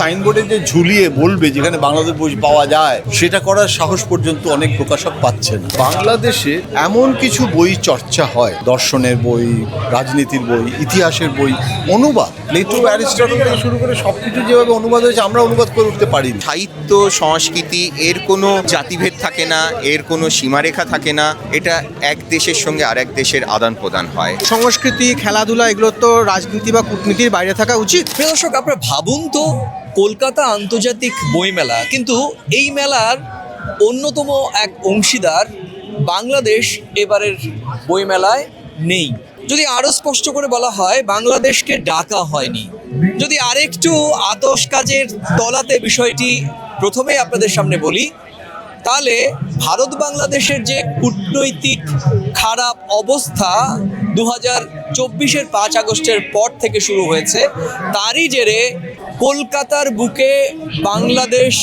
সাইনবোর্ডে যে ঝুলিয়ে বলবে যেখানে বাংলাদেশ বই পাওয়া যায় সেটা করার সাহস পর্যন্ত অনেক প্রকাশক পাচ্ছে না বাংলাদেশে এমন কিছু বই চর্চা হয় দর্শনের বই রাজনীতির বই ইতিহাসের বই অনুবাদ। প্লেটো অ্যারিস্টটল থেকে শুরু করে সব কিছু যেভাবে অনুবাদ হয়েছে আমরা অনুবাদ করে উঠতে পারি সাহিত্য সংস্কৃতি এর কোনো জাতিভেদ থাকে না এর কোনো সীমারেখা থাকে না এটা এক দেশের সঙ্গে আরেক দেশের আদান প্রদান হয়। সংস্কৃতি খেলাধুলা এগুলো তো রাজনীতি বা কূটনীতির বাইরে থাকা উচিত। প্রিয় দর্শক আপনারা ভাবুন তো কলকাতা আন্তর্জাতিক বইমেলা। কিন্তু এই মেলার অন্যতম এক অংশীদার বাংলাদেশ এবারের বইমেলায় নেই। যদি আরও স্পষ্ট করে বলা হয়, বাংলাদেশকে ডাকা হয়নি। যদি আরেকটু আতস কাজের তলাতে বিষয়টি প্রথমেই আপনাদের সামনে বলি, তাহলে ভারত বাংলাদেশের যে কূটনৈতিক খারাপ অবস্থা দু হাজার চব্বিশের পাঁচ আগস্টের পর থেকে শুরু হয়েছে, তারই জেরে কলকাতার বুকে বাংলাদেশ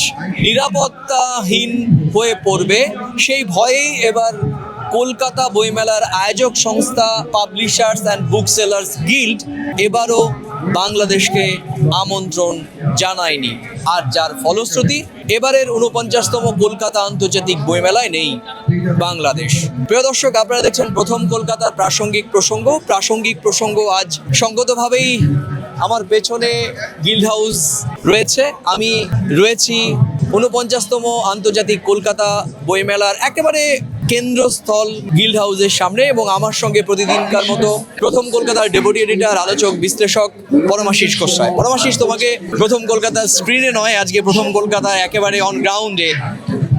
নিরাপত্তাহীন হয়ে পড়বে। সেই ভয়েই এবার কলকাতা বইমেলার আয়োজক সংস্থা publishers and book sellers guild এবারও বাংলাদেশকে আমন্ত্রণ জানায়নি। আর যার ফলশ্রুতি, এবারের উনপঞ্চাশতম কলকাতা আন্তর্জাতিক বইমেলায় নেই বাংলাদেশ। প্রিয় দর্শক, আপনারা দেখছেন প্রথম কলকাতার প্রাসঙ্গিক প্রসঙ্গ। প্রাসঙ্গিক প্রসঙ্গ আজ সঙ্গতভাবেই আমার পেছনে গিল্ড হাউস রয়েছে। আমি রয়েছি উনপঞ্চাশতম আন্তর্জাতিক কলকাতা বইমেলার একেবারে কেন্দ্রস্থল গিল্ড হাউসের সামনে এবং আমার সঙ্গে প্রতিদিনকার মতো প্রথম কলকাতার ডেপুটি এডিটার আলোচক, বিশ্লেষক পরমাশিস কোষায় পরমাশিস তোমাকে প্রথম কলকাতার স্ক্রিনে নয়, আজকে প্রথম কলকাতায় একেবারে অন গ্রাউন্ডে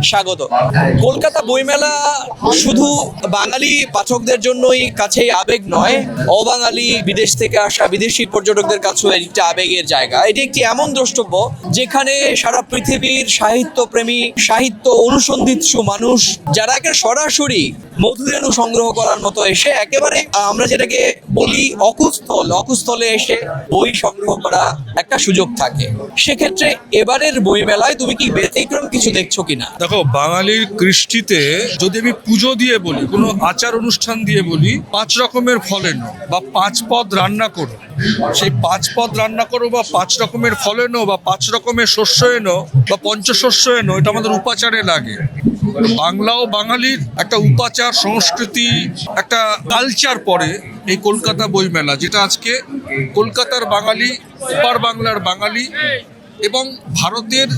স্বাগত। কলকাতা বইমেলা শুধু বাঙালি পাঠকদের জন্যই কাছেই আবেগ নয়, অবাঙালি বিদেশ থেকে আসা বিদেশি পর্যটকদের কাছেও একটা আবেগের জায়গা। এটি একটি এমন দ্রষ্টব্য যেখানে সারা পৃথিবীর সাহিত্য প্রেমী সাহিত্য অনুসন্ধিৎসু মানুষ, যারা একে সরাসরি মধুরেণু সংগ্রহ করার মতো এসে একেবারে, আমরা যেটাকে বলি অকুস্থল, অকুস্থলে এসে বই সংগ্রহ করা একটা সুযোগ থাকে। সেক্ষেত্রে এবারের বইমেলায় তুমি কি ব্যতিক্রম কিছু দেখছ কিনা? দেখো, বাঙালির কৃষ্টিতে যদি আমি পুজো দিয়ে বলি, কোনো আচার অনুষ্ঠান দিয়ে বলি, পাঁচ রকমের ফলেন বা পাঁচ পদ রান্না করো। সেই পাঁচ পদ রান্না করো, বা পাঁচ রকমের ফলেনো বা পাঁচ রকমের শস্য এনো, বা পঞ্চশস্য এনো, এটা আমাদের উপাচারে লাগে। বাংলা ও বাঙালির একটা উপাচার, সংস্কৃতি, একটা কালচার পরে এই কলকাতা বইমেলা, যেটা আজকে কলকাতার বাঙালি, উপার বাংলার বাঙালি এবং ভারতের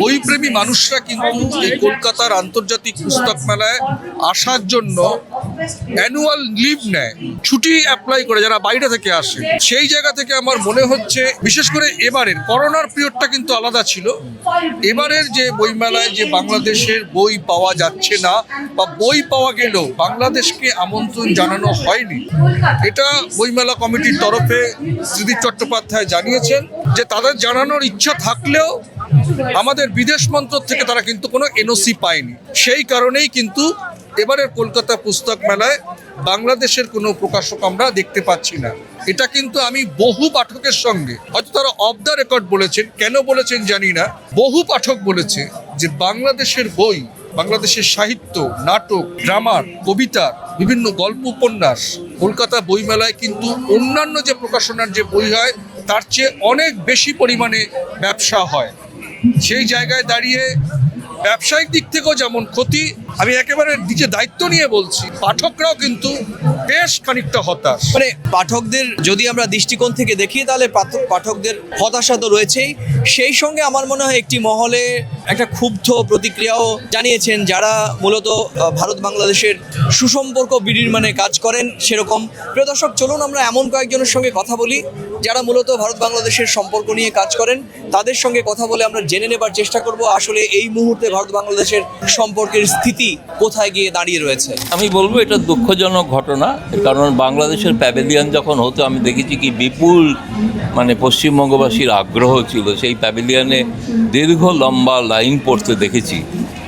বইপ্রেমী মানুষরা কিন্তু এই কলকাতার আন্তর্জাতিক পুস্তক মেলায় আসার জন্য অ্যানুয়াল লিভ নেয়। ছুটি অ্যাপ্লাই করে যারা বাইরে থেকে আসে। সেই জায়গা থেকে আমার মনে হচ্ছে, বিশেষ করে এবারের, করোনার পিরিয়ডটা কিন্তু আলাদা ছিল। এবারের যে বইমেলায় যে বাংলাদেশের বই পাওয়া যাচ্ছে না বা বই পাওয়া গেলেও বাংলাদেশকে আমন্ত্রণ জানানো হয়নি, এটা বইমেলা কমিটির তরফে সুদীপ চট্টোপাধ্যায় জানিয়েছেন যে তাদের জানানোর ইচ্ছা থাকলেও আমাদের বিদেশ মন্ত্রক থেকে তারা কিন্তু কোনো এনওসি পায়নি। সেই কারণেই কিন্তু এবারের কলকাতা পুস্তক মেলায় বাংলাদেশের কোনো প্রকাশক আমরা দেখতে পাচ্ছি না। এটা কিন্তু আমি বহু পাঠকের সঙ্গে, হয়তো তারা অফ দ্য রেকর্ড বলেছেন, কেন বলেছেন জানি না, বহু পাঠক বলেছে যে বাংলাদেশের বই, বাংলাদেশের সাহিত্য, নাটক ড্রামার কবিতা, বিভিন্ন গল্প, উপন্যাস, কলকাতা বইমেলায় কিন্তু অন্যান্য যে প্রকাশনার যে বই হয়, তার চেয়ে অনেক বেশি পরিমাণে ব্যবসা হয়। সেই জায়গায় দাঁড়িয়ে ব্যবসায়িক দিক থেকেও যেমন ক্ষতি আমি একেবারে নিজে দায়িত্ব নিয়ে বলছি, পাঠকরাও কিন্তু বেশ খানিকটা হতাশ। মানে পাঠকদের যদি আমরা দৃষ্টিকোণ থেকে দেখি, তাহলে পাঠক- পাঠকদের হতাশা তো রয়েছেই। সেই সঙ্গে আমার মনে হয় একটি মহলে একটা ক্ষুব্ধ প্রতিক্রিয়াও জানিয়েছেন যারা মূলত ভারত বাংলাদেশের সুসম্পর্ক বিনির্মাণে কাজ করেন সেরকম। প্রিয় দর্শক, চলুন আমরা এমন কয়েকজনের সঙ্গে কথা বলি, যারা মূলত ভারত বাংলাদেশের সম্পর্ক নিয়ে কাজ করেন। তাদের সঙ্গে কথা বলে আমরা জেনে নেবার চেষ্টা করব আসলে এই মুহূর্তে ভারত বাংলাদেশের সম্পর্কের স্থিতি কোথায় গিয়ে দাঁড়িয়ে রয়েছে? আমি বলব এটা দুঃখজনক ঘটনা, কারণ বাংলাদেশের প্যাভিলিয়ন যখন হতো, আমি দেখেছি কি বিপুল মানে পশ্চিমবঙ্গবাসীর আগ্রহ ছিল। সেই প্যাভিলিয়নে দীর্ঘ লম্বা লাইন পড়তে দেখেছি।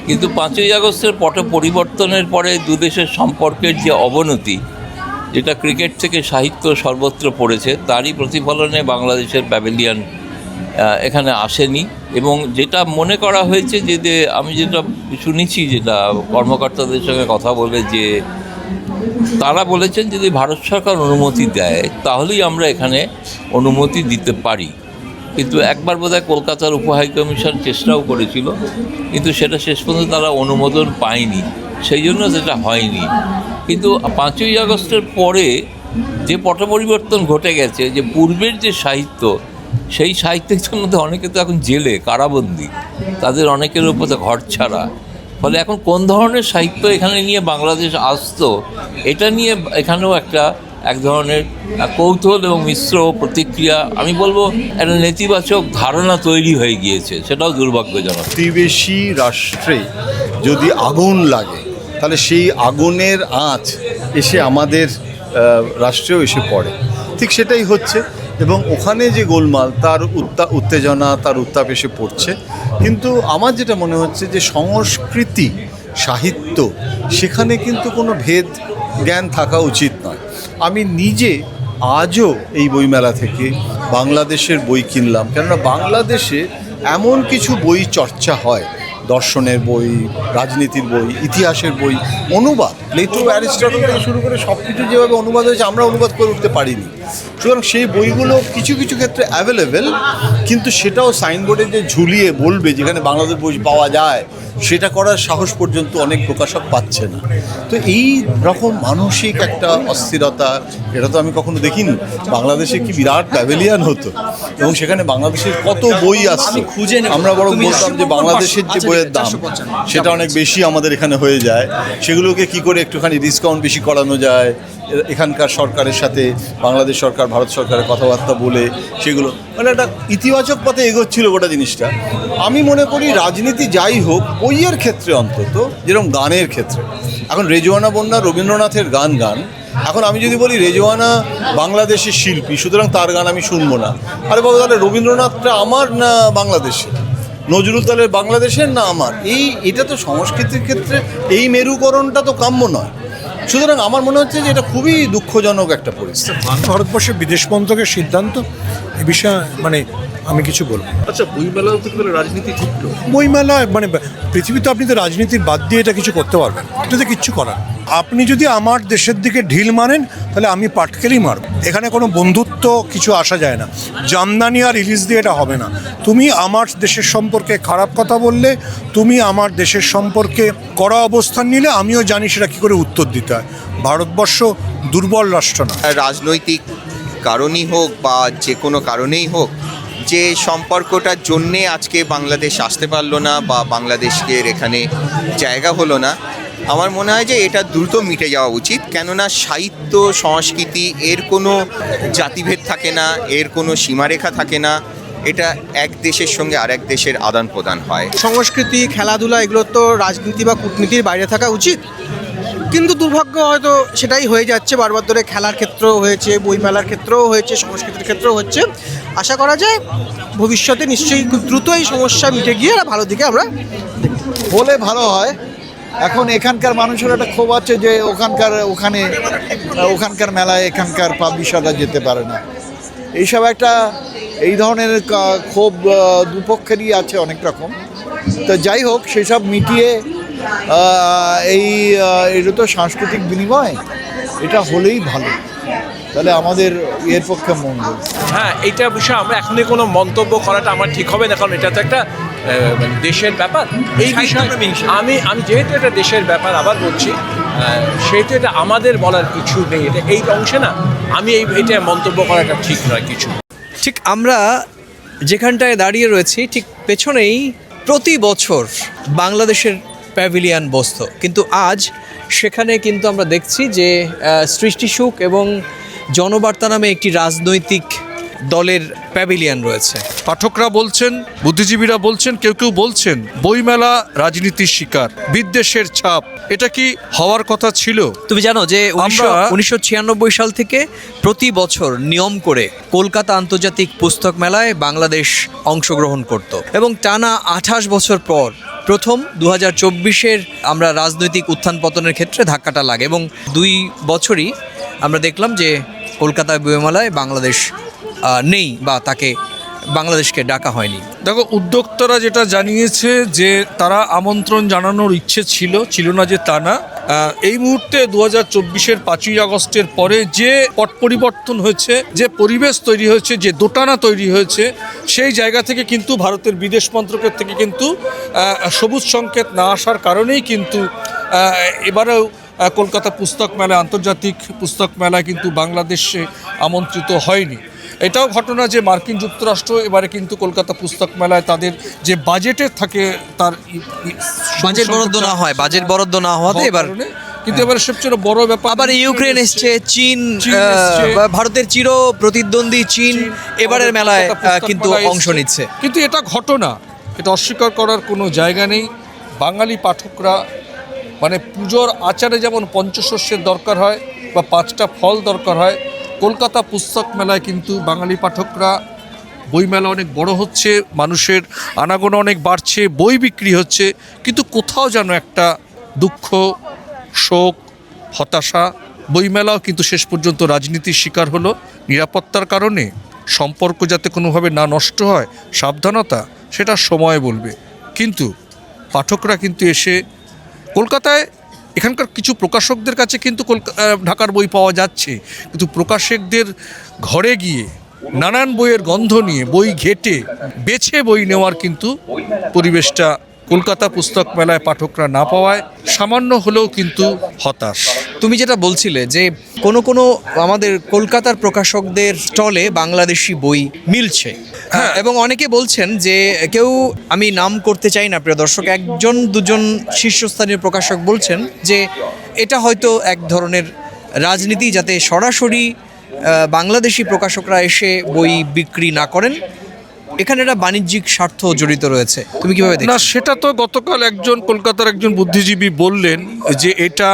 কিন্তু পাঁচই আগস্টের পট পরিবর্তনের পরে দুদেশের সম্পর্কের যে অবনতি, যেটা ক্রিকেট থেকে সাহিত্য সর্বত্র পড়েছে, তারই প্রতিফলনে বাংলাদেশের প্যাভিলিয়ন এখানে আসেনি। এবং যেটা মনে করা হয়েছে যে যে আমি যেটা শুনেছি, যেটা কর্মকর্তাদের সঙ্গে কথা বলে, যে তারা বলেছেন যদি ভারত সরকার অনুমতি দেয়, তাহলেই আমরা এখানে অনুমতি দিতে পারি। কিন্তু একবার বোধহয় কলকাতার উপহাই কমিশন চেষ্টাও করেছিল, কিন্তু সেটা শেষ পর্যন্ত তারা অনুমোদন পায়নি। সেই জন্য সেটা হয়নি। কিন্তু পাঁচই আগস্টের পরে যে পট পরিবর্তন ঘটে গেছে, যে পূর্বের যে সাহিত্য সেই সাহিত্যের মধ্যে অনেকে তো এখন জেলে, কারাবন্দি। তাদের অনেকের উপর তো ঘর ছাড়া। ফলে এখন কোন ধরনের সাহিত্য এখানে নিয়ে বাংলাদেশ আসতো, এটা নিয়ে এখানেও একটা এক ধরনের কৌতূহল এবং মিশ্র প্রতিক্রিয়া, আমি বলব একটা নেতিবাচক ধারণা তৈরি হয়ে গিয়েছে, সেটাও দুর্ভাগ্যজনক। প্রতিবেশী রাষ্ট্রে যদি আগুন লাগে, তাহলে সেই আগুনের আঁচ এসে আমাদের রাষ্ট্রেও এসে পড়ে। ঠিক সেটাই হচ্ছে। এবং ওখানে যে গোলমাল, তার উত্তা, উত্তেজনা, তার উত্তাপ এসে পড়ছে। কিন্তু আমার যেটা মনে হচ্ছে যে সংস্কৃতি, সাহিত্য, সেখানে কিন্তু কোনো ভেদ জ্ঞান থাকা উচিত নয়। আমি নিজে আজও এই বইমেলা থেকে বাংলাদেশের বই কিনলাম। কেননা বাংলাদেশে এমন কিছু বই চর্চা হয় দর্শনের বই, রাজনীতির বই, ইতিহাসের বই, অনুবাদ। প্লেটো অ্যারিস্টটল থেকে শুরু করে সব কিছু যেভাবে অনুবাদ হয়েছে, আমরা অনুবাদ করে উঠতে পারিনি। সুতরাং সেই বইগুলো কিছু কিছু ক্ষেত্রে অ্যাভেলেবেল কিন্তু সেটাও সাইনবোর্ডে যে ঝুলিয়ে বলবে, যেখানে বাংলাদেশ বই পাওয়া যায় সেটা করার সাহস পর্যন্ত অনেক প্রকাশক পাচ্ছে না। তো এই রকম মানসিক একটা অস্থিরতা এটা তো আমি কখনো দেখিনি। বাংলাদেশে কি বিরাট প্যাভিলিয়ান হতো? এবং সেখানে বাংলাদেশের কত বই আসছে খুঁজে আমরা বরং তুমি বলতাম যে বাংলাদেশের যে বইয়ের দাম সেটা অনেক বেশি আমাদের এখানে হয়ে যায়। সেগুলোকে কি করে একটুখানি ডিসকাউন্ট বেশি করানো যায়? এখানকার সরকারের সাথে বাংলাদেশ সরকার ভারত সরকারের কথাবার্তা বলে সেগুলো। মানে একটা ইতিবাচক পথে এগোচ্ছিল গোটা জিনিসটা। আমি মনে করি রাজনীতি যাই হোক বইয়ের ক্ষেত্রে অন্তত, যেরকম গানের ক্ষেত্রে। এখন রেজওয়ানা বন্যা রবীন্দ্রনাথের গান গান। এখন আমি যদি বলি রেজওয়ানা বাংলাদেশের শিল্পী, সুতরাং তার গান আমি শুনব না। আরে বাবা, তাহলে রবীন্দ্রনাথটা আমার না বাংলাদেশের? নজরুল তালের বাংলাদেশের না আমার? এই, এটা তো সংস্কৃতির ক্ষেত্রে এই মেরুকরণটা তো কাম্য নয়। সুতরাং আমার মনে হচ্ছে যে এটা খুবই দুঃখজনক একটা পরিস্থিতি। ভারতবর্ষের বিদেশ মন্ত্রকের সিদ্ধান্ত এ বিষয়ে মানে আমি কিছু বলব। আচ্ছা বইমেলাও তো রাজনীতি ঢুকলো বইমেলা মানে পৃথিবীতে আপনি তো রাজনীতির বাদ দিয়ে এটা কিছু করতে পারবেন। এটাতে কিচ্ছু করার আপনি যদি আমার দেশের দিকে ঢিল মারেন তাহলে আমি পাটকেলই মারব। এখানে কোনো বন্ধুত্ব কিছু আসা যায় না। জামদানি আর ইলিশ দিয়ে এটা হবে না। তুমি আমার দেশের সম্পর্কে খারাপ কথা বললে তুমি আমার দেশের সম্পর্কে কড়া অবস্থান নিলে আমিও জানি সেটা কী করে উত্তর দিতে হয়। ভারতবর্ষ দুর্বল রাষ্ট্র না। রাজনৈতিক কারণই হোক বা যে কোনো কারণেই হোক যে সম্পর্কটার জন্যে আজকে বাংলাদেশ আসতে পারল না বা বাংলাদেশকে এখানে জায়গা হলো না, আমার মনে হয় যে এটা দ্রুত মিটে যাওয়া উচিত। কেননা সাহিত্য, সংস্কৃতি এর কোনো জাতিভেদ থাকে না, এর কোনো সীমারেখা থাকে না। এটা এক দেশের সঙ্গে আরেক দেশের আদান প্রদান হয়। সংস্কৃতি, খেলাধুলা এগুলো তো রাজনীতি বা কূটনীতির বাইরে থাকা উচিত। কিন্তু দুর্ভাগ্য হয়তো সেটাই হয়ে যাচ্ছে বারবার ধরে খেলার ক্ষেত্রেও হয়েছে, বইমেলার ক্ষেত্রেও হয়েছে, সংস্কৃতির ক্ষেত্রেও হচ্ছে। আশা করা যায় ভবিষ্যতে নিশ্চয়ই খুব দ্রুত এই সমস্যা মিটে গিয়ে ভালো দিকে আমরা হলে ভালো হয়। এখন এখানকার মানুষের একটা ক্ষোভ আছে যে ওখানকার, ওখানে, ওখানকার মেলায় এখানকার পাবলিশাররা যেতে পারে না। এইসব একটা, এই ধরনের ক্ষোভ দুপক্ষেরই আছে অনেক রকম। তো যাই হোক, সেসব মিটিয়ে এই এটা তো সাংস্কৃতিক বিনিময়। এটা হলেই ভালো। তাহলে আমাদের এর পক্ষে মঙ্গল। হ্যাঁ এইটা বিষয়ে আমরা এখনই কোনো মন্তব্য করাটা আমার ঠিক হবে না কারণ এটা তো একটা মানে দেশের ব্যাপার। এই বিষয়ে আমি আমি যেহেতু এটা দেশের ব্যাপার আবার বলছি সেহেতু এটা আমাদের বলার কিছু নেই এটা এই অংশে না। আমি এই এটা মন্তব্য করাটা ঠিক নয় কিছু। ঠিক আমরা যেখানটায় দাঁড়িয়ে রয়েছি ঠিক পেছনেই প্রতি বছর বাংলাদেশের প্যাভিলিয়ান বসত। কিন্তু আজ সেখানে কিন্তু আমরা দেখছি যে সৃষ্টিসুখ এবং জনবার্তা নামে একটি রাজনৈতিক দলের প্যাভিলিয়ান রয়েছে। পাঠকরা বলছেন বুদ্ধিজীবীরা বলছেন কেউ কেউ বলছেন বইমেলা রাজনীতির শিকার বিদ্বেষের ছাপ এটা কি হওয়ার কথা ছিল? তুমি জানো যে উনিশশো ছিয়ানব্বই সাল থেকে প্রতি বছর নিয়ম করে কলকাতা আন্তর্জাতিক পুস্তক মেলায় বাংলাদেশ অংশগ্রহণ করত এবং টানা আঠাশ বছর পর প্রথম দু হাজার চব্বিশের আমরা রাজনৈতিক উত্থান পতনের ক্ষেত্রে ধাক্কাটা লাগে এবং দুই বছরই আমরা দেখলাম যে কলকাতা বইমেলায় বাংলাদেশ নেই বা তাকে বাংলাদেশকে ডাকা হয়নি। দেখো, উদ্যোক্তারা যেটা জানিয়েছে যে তারা আমন্ত্রণ জানানোর ইচ্ছে ছিল ছিল না যে তা না। এই মুহূর্তে দু হাজার চব্বিশের পাঁচই আগস্টের পরে যে পট পরিবর্তন হয়েছে, যে পরিবেশ তৈরি হয়েছে, যে দোটানা তৈরি হয়েছে, সেই জায়গা থেকে কিন্তু ভারতের বিদেশ মন্ত্রকের থেকে কিন্তু সবুজ সংকেত না আসার কারণেই কিন্তু এবারেও কলকাতা পুস্তক মেলা আন্তর্জাতিক পুস্তক মেলায় কিন্তু বাংলাদেশে আমন্ত্রিত হয়নি। এটাও ঘটনা যে মার্কিন যুক্তরাষ্ট্র এবারে কিন্তু কলকাতা পুস্তক মেলায় তাদের যে বাজেটে থাকে তার বাজেট বরাদ্দ না হয় বাজেট বরাদ্দ না হওয়াতে এবার কিন্তু এবারে সবচেয়ে বড় ব্যাপার আবার ইউক্রেন এসছে চীন ভারতের চির প্রতিদ্বন্দ্বী চীন এবারের মেলায় কিন্তু অংশ নিচ্ছে। কিন্তু এটা ঘটনা এটা অস্বীকার করার কোনো জায়গা নেই। বাঙালি পাঠকরা মানে পুজোর আচারে যেমন পঞ্চশস্যের দরকার হয় বা পাঁচটা ফল দরকার হয়, কলকাতা পুস্তক মেলায় কিন্তু বাঙালি পাঠকরা বইমেলা অনেক বড় হচ্ছে, মানুষের আনাগোনা অনেক বাড়ছে, বই বিক্রি হচ্ছে, কিন্তু কোথাও যেন একটা দুঃখ, শোক, হতাশা বইমেলাও কিন্তু শেষ পর্যন্ত রাজনীতির শিকার হলো। নিরাপত্তার কারণে সম্পর্ক যাতে কোনোভাবে না নষ্ট হয়, সাবধানতা, সেটা সময় বলবে। কিন্তু পাঠকরা কিন্তু এসে কলকাতায় এখানকার কিছু প্রকাশকদের কাছে কিন্তু ঢাকার বই পাওয়া যাচ্ছে। কিন্তু প্রকাশকদের ঘরে গিয়ে নানান বইয়ের গন্ধ নিয়ে, বই ঘেটে, বেছে বই নেওয়ার কিন্তু পরিবেশটা কলকাতা পুস্তক মেলায় পাঠকরা না পাওয়ায় সামান্য হলেও কিন্তু হতাশ। তুমি যেটা বলছিলে যে কোনো কোনো আমাদের কলকাতার প্রকাশকদের স্টলে বাংলাদেশি বই মিলছে হ্যাঁ। এবং অনেকে বলছেন যে কেউ আমি নাম করতে চাই না প্রিয় দর্শক একজন দুজন শীর্ষস্থানীয় প্রকাশক বলছেন যে এটা হয়তো এক ধরনের রাজনীতি যাতে সরাসরি বাংলাদেশি প্রকাশকরা এসে বই বিক্রি না করেন এখানে একটা বাণিজ্যিক স্বার্থ জড়িত রয়েছে। তুমি কীভাবে না সেটা তো গতকাল একজন কলকাতার একজন বুদ্ধিজীবী বললেন যে এটা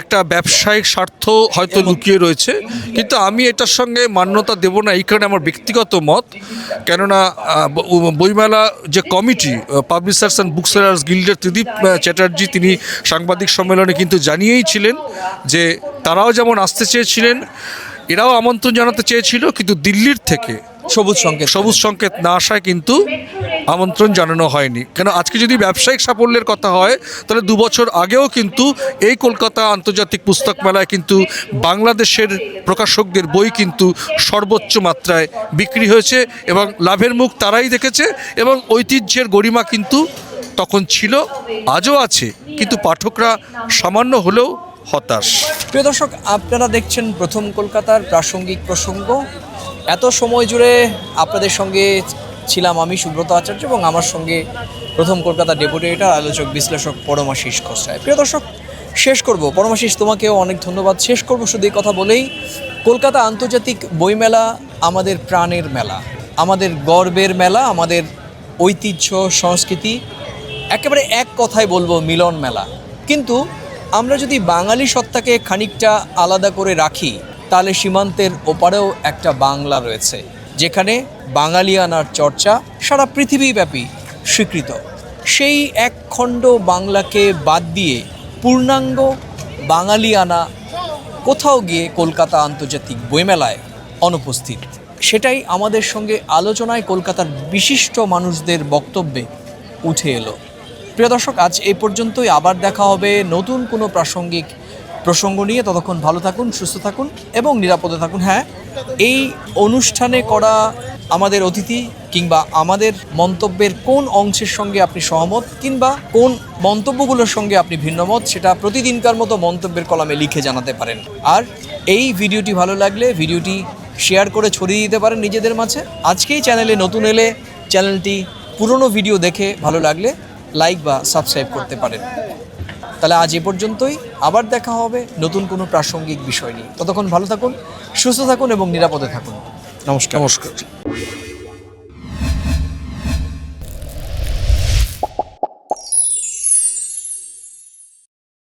একটা ব্যবসায়িক স্বার্থ হয়তো লুকিয়ে রয়েছে। কিন্তু আমি এটার সঙ্গে মান্যতা দেব না এই কারণে আমার ব্যক্তিগত মত। কেননা বইমেলা যে committee publishers and book sellers গিল্ডের ত্রিদীপ চ্যাটার্জি তিনি সাংবাদিক সম্মেলনে কিন্তু জানিয়েই ছিলেন যে তারাও যেমন আসতে চেয়েছিলেন এরাও আমন্ত্রণ জানাতে চেয়েছিল কিন্তু দিল্লির থেকে সবুজ সংকেত সবুজ সংকেত না আসায় কিন্তু আমন্ত্রণ জানানো হয়নি। কেন আজকে যদি ব্যবসায়িক সাফল্যের কথা হয় তাহলে দু বছর আগেও কিন্তু এই কলকাতা আন্তর্জাতিক পুস্তক মেলায় কিন্তু বাংলাদেশের প্রকাশকদের বই কিন্তু সর্বোচ্চ মাত্রায় বিক্রি হয়েছে এবং লাভের মুখ তারাই দেখেছে এবং ঐতিহ্যের গরিমা কিন্তু তখন ছিল আজও আছে। কিন্তু পাঠকরা সামান্য হলেও হতাশ। প্রিয় দর্শক আপনারা দেখছেন প্রথম কলকাতার প্রাসঙ্গিক প্রসঙ্গ। এত সময় জুড়ে আপনাদের সঙ্গে ছিলাম আমি, সুব্রত আচার্য এবং আমার সঙ্গে প্রথম কলকাতা ডেপুটেটর আলোচক, বিশ্লেষক পরমাশিস খসরায় প্রিয় দর্শক, শেষ করব। পরমাশিস তোমাকেও অনেক ধন্যবাদ। শেষ করব শুধু এই কথা বলেই, কলকাতা আন্তর্জাতিক বইমেলা আমাদের প্রাণের মেলা, আমাদের গর্বের মেলা, আমাদের ঐতিহ্য, সংস্কৃতি, একেবারে এক কথায় বলব মিলন মেলা। কিন্তু আমরা যদি বাঙালি সত্তাকে খানিকটা আলাদা করে রাখি তাহলে সীমান্তের ওপারেও একটা বাংলা রয়েছে, যেখানে বাঙালিয়ানার চর্চা সারা পৃথিবীব্যাপী স্বীকৃত। সেই এক খণ্ড বাংলাকে বাদ দিয়ে পূর্ণাঙ্গ বাঙালিয়ানা কোথাও গিয়ে কলকাতা আন্তর্জাতিক বইমেলায় অনুপস্থিত। সেটাই আমাদের সঙ্গে আলোচনায় কলকাতার বিশিষ্ট মানুষদের বক্তব্যে উঠে এলো। প্রিয় দর্শক, আজ এই পর্যন্তই। আবার দেখা হবে নতুন কোনো প্রাসঙ্গিক প্রসঙ্গ নিয়ে ততক্ষণ ভালো থাকুন, সুস্থ থাকুন এবং নিরাপদে থাকুন। হ্যাঁ এই অনুষ্ঠানে করা আমাদের অতিথি কিংবা আমাদের মন্তব্যের কোন অংশের সঙ্গে আপনি সহমত কিংবা কোন মন্তব্যগুলোর সঙ্গে আপনি ভিন্নমত, সেটা প্রতিদিনকার মতো মন্তব্যের কলামে লিখে জানাতে পারেন। আর এই ভিডিওটি ভালো লাগলে ভিডিওটি শেয়ার করে ছড়িয়ে দিতে পারেন নিজেদের মাঝে। আজকেই চ্যানেলে নতুন এলে চ্যানেলটি পুরনো ভিডিও দেখে ভালো লাগলে লাইক বা সাবস্ক্রাইব করতে পারেন। তাহলে আজ এ পর্যন্তই। আবার দেখা হবে নতুন কোনো প্রাসঙ্গিক বিষয় নিয়ে। ততক্ষণ ভালো থাকুন সুস্থ থাকুন এবং নিরাপদে থাকুন। নমস্কার। নমস্কার।